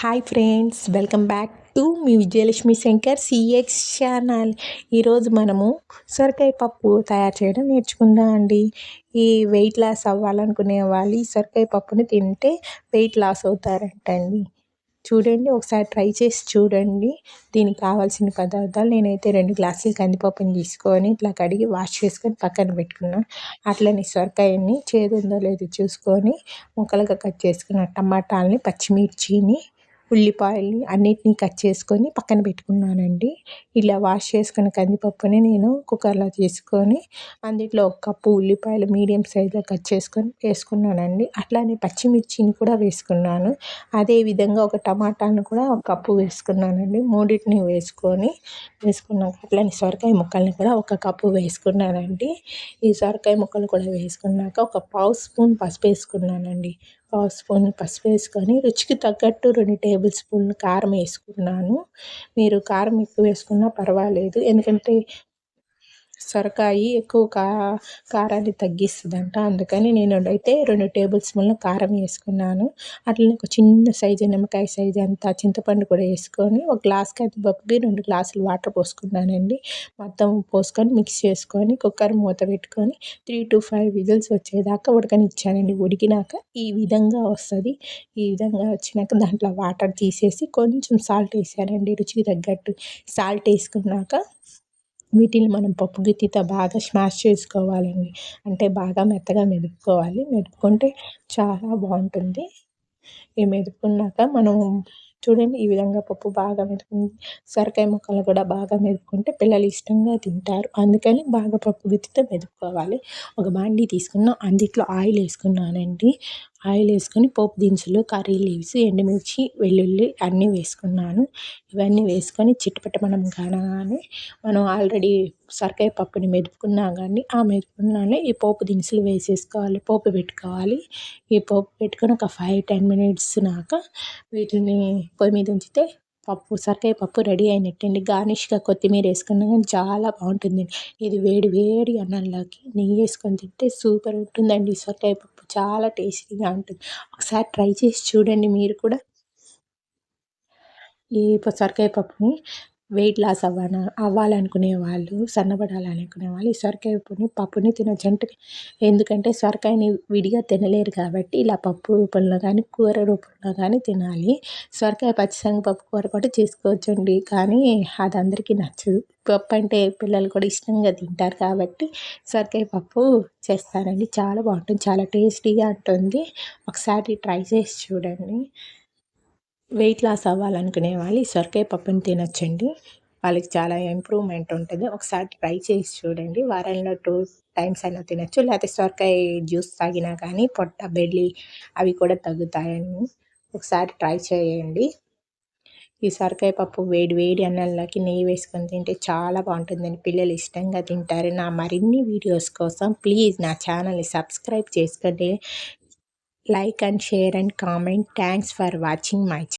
Hi friends welcome back to me Vijayalakshmi Shankar CX channel ఈరోజు మనము సొరకాయ పప్పు తయారు చేయడం నేర్చుకుందాం అండి. ఈ వెయిట్ లాస్ అవ్వాలనుకునే వాళ్ళు ఈ సొరకాయ పప్పుని తింటే వెయిట్ లాస్ అవుతారంటండి. చూడండి ఒకసారి ట్రై చేసి చూడండి. దీనికి కావాల్సిన పదార్థాలు నేనైతే రెండు గ్లాసులు కందిపప్పుని తీసుకొని ఇట్లా కడిగి వాష్ చేసుకొని పక్కన పెట్టుకున్నాను అట్లనే సొరకాయని చేదు ఉందో లేదో చూసుకొని ముక్కలుగా కట్ చేసుకున్న టమాటాలని పచ్చిమిర్చిని ఉల్లిపాయల్ని అన్నిటిని కట్ చేసుకొని పక్కన పెట్టుకున్నానండి. ఇలా వాష్ చేసుకున్న కందిపప్పుని నేను కుక్కర్లో తీసుకొని అందులో ఒక కప్పు ఉల్లిపాయలు మీడియం సైజులో కట్ చేసుకొని వేసుకున్నానండి. అట్లానే పచ్చిమిర్చిని కూడా వేసుకున్నాను. అదేవిధంగా ఒక టమాటాను కూడా ఒక కప్పు వేసుకున్నానండి. మూడింటిని వేసుకొని వేసుకున్నాక అట్లానే సొరకాయ ముక్కల్ని కూడా ఒక కప్పు వేసుకున్నానండి. ఈ సొరకాయ ముక్కలు కూడా వేసుకున్నాక ఒక పావు స్పూన్ పసుపు వేసుకున్నానండి. పావు స్పూన్ పసుపు వేసుకొని రుచికి తగ్గట్టు రెండు టేబుల్ స్పూన్లు కారం వేసుకున్నాను. మీరు కారం ఎక్కువ వేసుకున్నా పర్వాలేదు. ఎందుకంటే సొరకాయి ఎక్కువ కా కారాన్ని తగ్గిస్తుందంట. అందుకని నేను అయితే రెండు టేబుల్ స్పూన్ల కారం వేసుకున్నాను. అట్లనే ఒక చిన్న సైజు నిమ్మకాయ సైజు అంతా చింతపండు కూడా వేసుకొని ఒక గ్లాస్ కందిపప్పుకి రెండు గ్లాసులు వాటర్ పోసుకున్నానండి. మొత్తం పోసుకొని మిక్స్ చేసుకొని కుక్కర్ మూత పెట్టుకొని త్రీ టు ఫైవ్ విజిల్స్ వచ్చేదాకా ఉడకనిచ్చానండి. ఉడికినాక ఈ విధంగా వస్తుంది. ఈ విధంగా వచ్చినాక దాంట్లో వాటర్ తీసేసి కొంచెం సాల్ట్ వేసానండి. రుచికి తగ్గట్టు సాల్ట్ వేసుకున్నాక వీటిని మనం పప్పు గిత్తితో బాగా స్మాష్ చేసుకోవాలండి. అంటే బాగా మెత్తగా మెదుపుకోవాలి. మెదుపుకుంటే చాలా బాగుంటుంది. ఈ మెదుపుకున్నాక మనం చూడండి ఈ విధంగా పప్పు బాగా మెదుపు సొరకాయ ముక్కలు కూడా బాగా మెదుపుకుంటే పిల్లలు ఇష్టంగా తింటారు. అందుకని బాగా పప్పు గుత్తితో మెదుపుకోవాలి. ఒక బాండీ తీసుకున్నాం అందులో ఆయిల్ వేసుకున్నానండి. ఆయిల్ వేసుకొని పోపు దినుసులు కర్రీ లీవ్స్ ఎండుమిర్చి వెల్లుల్లి అన్నీ వేసుకున్నాను. ఇవన్నీ వేసుకొని మనం కానగానే మనం ఆల్రెడీ సొరకాయ పప్పుని మెదుపుకున్నా కానీ ఆ మెదుపుకున్నానే ఈ పోపు దినుసులు వేసేసుకోవాలి పోపు పెట్టుకోవాలి. ఈ పోపు పెట్టుకొని ఒక ఫైవ్ టెన్ మినిట్స్ నాక వీటిని పొయ్యి మీద ఉంచితే పప్పు సొరకాయ పప్పు రెడీ అయినట్టండి. గార్నిష్గా కొత్తిమీర వేసుకున్నా కానీ చాలా బాగుంటుంది. ఇది వేడి వేడి అన్నంలోకి నెయ్యి వేసుకొని తింటే సూపర్ ఉంటుందండి సొరకాయ పప్పు. చాలా టేస్టీగా ఉంటుంది. ఒకసారి ట్రై చేసి చూడండి మీరు కూడా. ఈ సొరకాయ పప్పుని వెయిట్ లాస్ అవ్వాల అవ్వాలనుకునే వాళ్ళు సన్నబడాలనుకునే వాళ్ళు ఈ సొరకాయ పప్పుని పప్పుని తినొచ్చు ఎందుకంటే సొరకాయని విడిగా తినలేరు కాబట్టి ఇలా పప్పు రూపంలో కానీ కూర రూపంలో కానీ తినాలి. సొరకాయ పచ్చిశనగపప్పు కూర కూడా చేసుకోవచ్చండి. కానీ అది అందరికీ నచ్చదు. పప్పు అంటే పిల్లలు కూడా ఇష్టంగా తింటారు కాబట్టి సొరకాయ పప్పు చేస్తానండి చాలా బాగుంటుంది చాలా టేస్టీగా ఉంటుంది. ఒకసారి ట్రై చేసి చూడండి. వెయిట్ లాస్ అవ్వాలనుకునే వాళ్ళు ఈ సొరకాయ పప్పుని తినొచ్చండి. వాళ్ళకి చాలా ఇంప్రూవ్మెంట్ ఉంటుంది. ఒకసారి ట్రై చేసి చూడండి. వారంలో టూ టైమ్స్ అయినా తినచ్చు. లేకపోతే సొరకాయ జ్యూస్ తాగినా కానీ పొట్ట బెల్లి అవి కూడా తగ్గుతాయని ఒకసారి ట్రై చేయండి. ఈ సొరకాయ పప్పు వేడి వేడి అన్నంలోకి నెయ్యి వేసుకొని తింటే చాలా బాగుంటుందని పిల్లలు ఇష్టంగా తింటారు. నా మరిన్ని వీడియోస్ కోసం ప్లీజ్ నా ఛానల్ని సబ్స్క్రైబ్ చేసుకోండి. Like and share and comment. Thanks for watching my